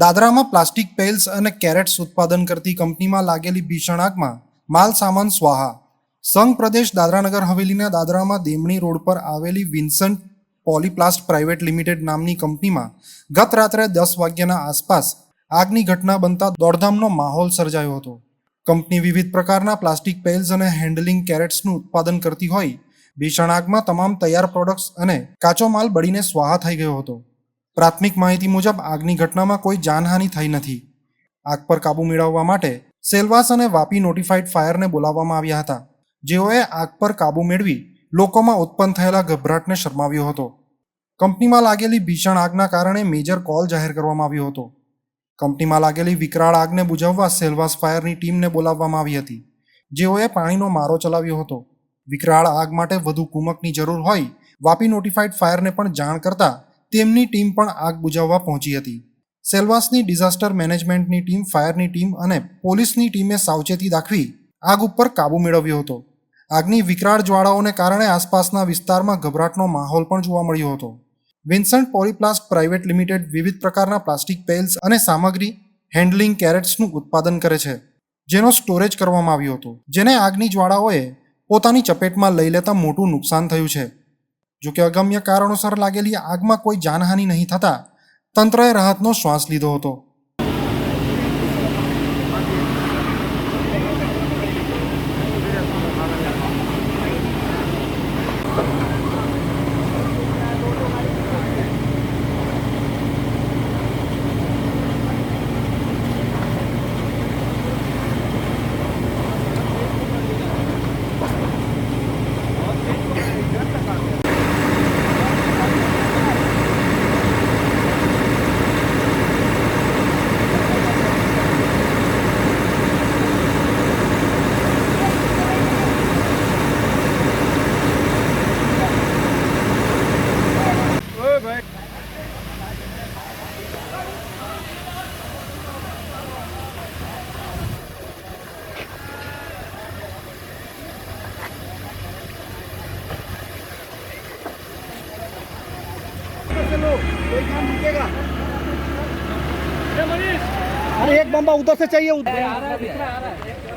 દાદરામાં plastic પેલ્સ અને carrots ઉત્પાદન કરતી કંપનીમાં લાગેલી ભીષણ આગમાં માલ સામાન સ્વાહા. સંઘ પ્રદેશ દાદરાનગર હવેલીના દાદરામાં દેમણી રોડ પર આવેલી વિન્સન્ટ પોલીપ્લાસ્ટ પ્રાઇવેટ લિમિટેડ નામની કંપનીમાં ગત રાત્રે દસ વાગ્યાના આસપાસ આગની ઘટના બનતા દોડધામનો માહોલ સર્જાયો હતો. કંપની વિવિધ પ્રકારના પ્લાસ્ટિક પેલ્સ અને હેન્ડલિંગ કેરેટ્સનું ઉત્પાદન કરતી હોય, ભીષણ આગમાં તમામ તૈયાર પ્રોડક્ટ્સ અને કાચો માલ બળીને સ્વાહા થઈ ગયો હતો. પ્રાથમિક માહિતી મુજબ આગની ઘટનામાં કોઈ જાનહાનિ થઈ નથી. આગ પર કાબૂ મેળવવા માટે સેલવાસ અને વાપી નોટિફાઈડ ફાયરને બોલાવવામાં આવ્યા હતા. જેઓએ આગ પર કાબૂ મેળવી લોકોમાં ઉત્પન્ન થયેલા ગભરાટને શરમાવ્યો હતો. કંપનીમાં લાગેલી ભીષણ આગના કારણે મેજર કોલ જાહેર કરવામાં આવ્યો હતો. કંપનીમાં લાગેલી વિકરાળ આગને બુઝાવવા સેલવાસ ફાયરની ટીમને બોલાવવામાં આવી હતી. જેઓએ પાણીનો મારો ચલાવ્યો હતો. વિકરાળ આગ માટે વધુ કુમકની જરૂર હોય, વાપી નોટિફાઈડ ફાયરને પણ જાણ કરતા તેમની ટીમ પણ આગ બુઝાવવા પહોંચી હતી. સેલવાસની ડિઝાસ્ટર મેનેજમેન્ટની ટીમ, ફાયરની ટીમ અને પોલીસની ટીમે સાવચેતી દાખવી આગ ઉપર કાબૂ મેળવ્યો હતો. આગની વિકરાળ જ્વાળાઓને કારણે આસપાસના વિસ્તારમાં ગભરાટનો માહોલ પણ જોવા મળ્યો હતો. વિન્સન્ટ પોલીપ્લાસ્ટ પ્રાઇવેટ લિમિટેડ વિવિધ પ્રકારના પ્લાસ્ટિક પેલ્સ અને સામગ્રી હેન્ડલિંગ કેરેટ્સનું ઉત્પાદન કરે છે, જેનો સ્ટોરેજ કરવામાં આવ્યો હતો. જેને આગની જ્વાળાઓએ પોતાની ચપેટમાં લઈ લેતા મોટું નુકસાન થયું છે. જોકે અગમ્ય કારણોસર લાગેલી આગમાં કોઈ જાનહાનિ નહીં થતા તંત્રએ રાહતનો શ્વાસ લીધો હતો. अरे एक बम्बा उधर से चाहिए उधर